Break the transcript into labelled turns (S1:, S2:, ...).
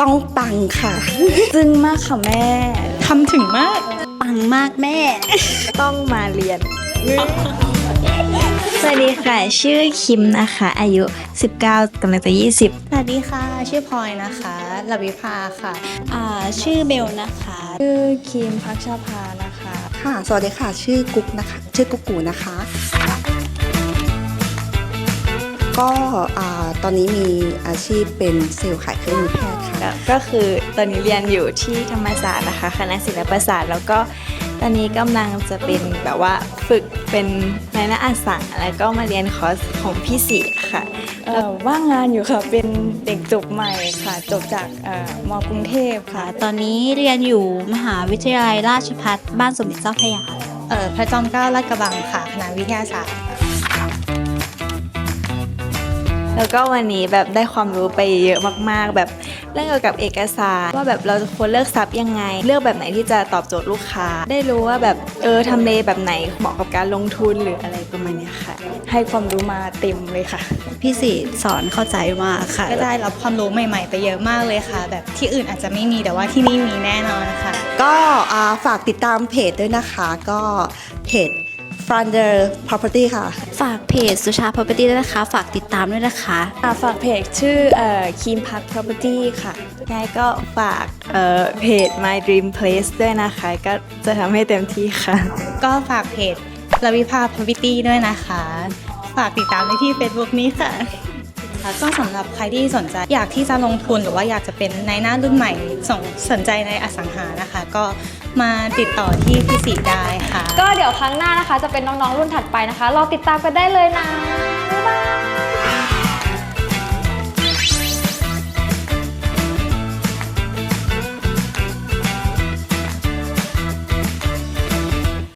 S1: ต้องปังค่ะ
S2: จึงมากค่ะแม่ทำถึงมาก
S1: ปังมากแม่
S2: ต้องมาเรียน
S3: สวัสดีค่ะ ชื่อคิมนะคะ อายุ 19กำลังจะ 20
S2: สวัสดีค่ะ ชื่อพลอยนะคะลวิภาค่ะ
S3: อ่าชื่อเบลนะคะ
S2: ชื่อคิมพักชาภานะคะ
S1: ค่ะ สวัสดีค่ะ ชื่อกุ๊กนะคะ ชื่อกุ๊กกูนะคะ ก็อ่าตอนนี้มีอาชีพเป็นเซลล์ขายเครื่องมือแพทย์ค่ะ
S3: ก็ก็คือตอนนี้เรียนอยู่ที่ธรรมศาสตร์นะคะคณะศิลปศาสตร์ แล้วก็ตอนนี้กำลังจะเป็นแบบว่าฝึกเป็นนายหน้าอาสังแล้วก็มาเรียนคอร์สของพี่สีค่ะ
S2: เอ่อว่างงานอยู่ค่ะเป็นเด็กจบใหม่ค่ะ จบจากเอ่อมกรุงเทพค่ะ
S4: ตอนนี้เรียนอยู่มหาวิทยาลัยราชภัฏบ้านสมเด็จเจ้าพระยา
S2: เอ่อพระจอมเกล้าลาดกระบังค่ะคณะวิทยาศาสตร์
S3: แล้วก็วันนี้แบบได้ความรู้ไปเยอะมากๆ แบบเรื่องเกี่ยวกับเอกสารว่าแบบเราจะควรเลือกซับยังไง เลือกแบบไหนที่จะตอบโจทย์ลูกค้า ได้รู้ว่าแบบเออทำเลแบบไหนเหมาะกับการลงทุนหรืออะไรประมาณนี้ค่ะ
S2: ให้ความรู้มาเต็มเลยค่ะ
S4: พี่สิสอนเข้าใจมากค่ะ
S2: ก็ได้รับความรู้ใหม่ ๆ ไปเยอะมากเลยค่ะ แบบที่อื่นอาจจะไม่มีแต่ว่าที่นี่มีแน่นอนค่ะ
S1: ก็ฝากติดตามเพจด้วยนะคะ ก็เพจ f r u n d e r Property ค่ะ
S4: ฝากเพจสุชา property ด้วยนะคะ ฝากติดตามด้วยนะคะ
S2: อ่าฝากเพจชื่อเอ่อคิมพัก property ค่ะ
S3: ยายก็ฝากเอ่อเพจ My Dream Place ด้วยนะคะ ก็จะทำให้เต็มที่ค่ะ
S2: ก็ฝากเพจลวิภา property ด้วยนะคะ ฝากติดตามได้ที่ Facebook นี้ค่ะ คะก็สำหรับใครที่สนใจอยากที่จะลงทุนหรือว่าอยากจะเป็นนายหน้ารุ่นใหม่สนสนใจในอสังหานะคะ ก็มาติดต่อที่พี่สีได้ค่ะ
S5: ก็เดี๋ยวครั้งหน้านะคะ จะเป็นน้องๆรุ่นถัดไปนะคะรอติดตามกันได้เลยนะบ๊ายบาย